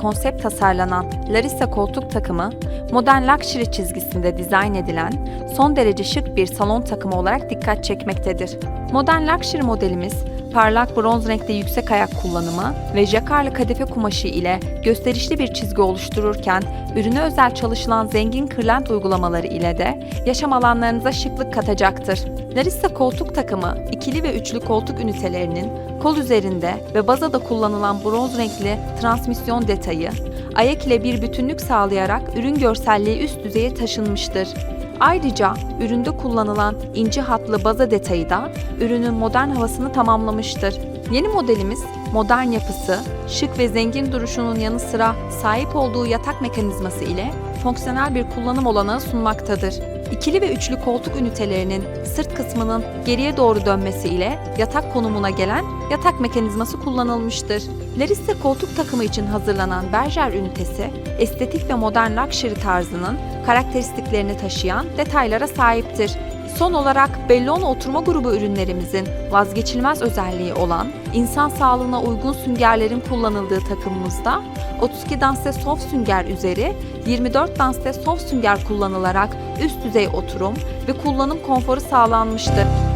konsept tasarlanan Larissa koltuk takımı, modern luxury çizgisinde dizayn edilen son derece şık bir salon takımı olarak dikkat çekmektedir. Modern luxury modelimiz, parlak bronz renkli yüksek ayak kullanımı ve jakarlı kadife kumaşı ile gösterişli bir çizgi oluştururken, ürüne özel çalışılan zengin kırlent uygulamaları ile de yaşam alanlarınıza şıklık katacaktır. Larissa koltuk takımı, ikili ve üçlü koltuk ünitelerinin kol üzerinde ve bazada kullanılan bronz renkli transmisyon detayı, ayak ile bir bütünlük sağlayarak ürün görselliği üst düzeye taşınmıştır. Ayrıca üründe kullanılan ince hatlı baza detayı da ürünün modern havasını tamamlamıştır. Yeni modelimiz modern yapısı, şık ve zengin duruşunun yanı sıra sahip olduğu yatak mekanizması ile fonksiyonel bir kullanım olanağı sunmaktadır. İkili ve üçlü koltuk ünitelerinin sırt kısmının geriye doğru dönmesi ile yatak konumuna gelen yatak mekanizması kullanılmıştır. Larissa koltuk takımı için hazırlanan berjer ünitesi, estetik ve modern luxury tarzının karakteristiklerini taşıyan detaylara sahiptir. Son olarak Bellona oturma grubu ürünlerimizin vazgeçilmez özelliği olan insan sağlığına uygun süngerlerin kullanıldığı takımımızda 32 danste soft sünger üzeri 24 danste soft sünger kullanılarak üst düzey oturum ve kullanım konforu sağlanmıştır.